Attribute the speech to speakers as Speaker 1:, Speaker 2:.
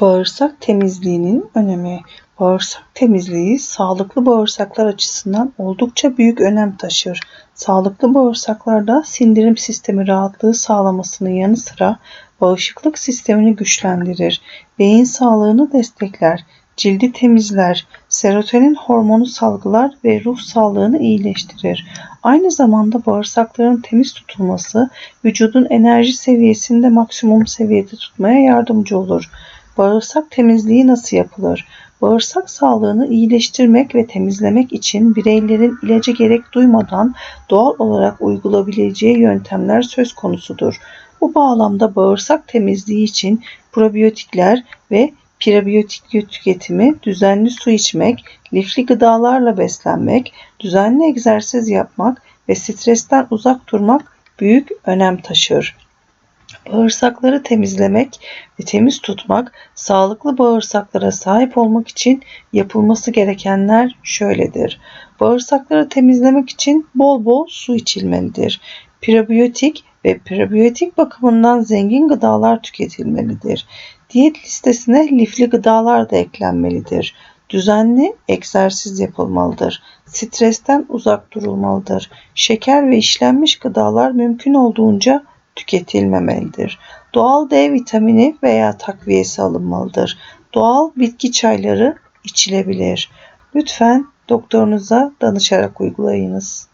Speaker 1: Bağırsak temizliğinin önemi. Bağırsak temizliği sağlıklı bağırsaklar açısından oldukça büyük önem taşır. Sağlıklı bağırsaklarda sindirim sistemi rahatlığı sağlamasının yanı sıra bağışıklık sistemini güçlendirir, beyin sağlığını destekler, cildi temizler, serotonin hormonu salgılar ve ruh sağlığını iyileştirir. Aynı zamanda bağırsakların temiz tutulması vücudun enerji seviyesini de maksimum seviyede tutmaya yardımcı olur. Bağırsak temizliği nasıl yapılır? Bağırsak sağlığını iyileştirmek ve temizlemek için bireylerin ilaca gerek duymadan doğal olarak uygulayabileceği yöntemler söz konusudur. Bu bağlamda bağırsak temizliği için probiyotikler ve prebiyotik tüketimi, düzenli su içmek, lifli gıdalarla beslenmek, düzenli egzersiz yapmak ve stresten uzak durmak büyük önem taşır. Bağırsakları temizlemek ve temiz tutmak, sağlıklı bağırsaklara sahip olmak için yapılması gerekenler şöyledir. Bağırsakları temizlemek için bol bol su içilmelidir. Prebiyotik ve prebiyotik bakımından zengin gıdalar tüketilmelidir. Diyet listesine lifli gıdalar da eklenmelidir. Düzenli egzersiz yapılmalıdır. Stresten uzak durulmalıdır. Şeker ve işlenmiş gıdalar mümkün olduğunca tüketilmemelidir. Doğal D vitamini veya takviyesi alınmalıdır. Doğal bitki çayları içilebilir. Lütfen doktorunuza danışarak uygulayınız.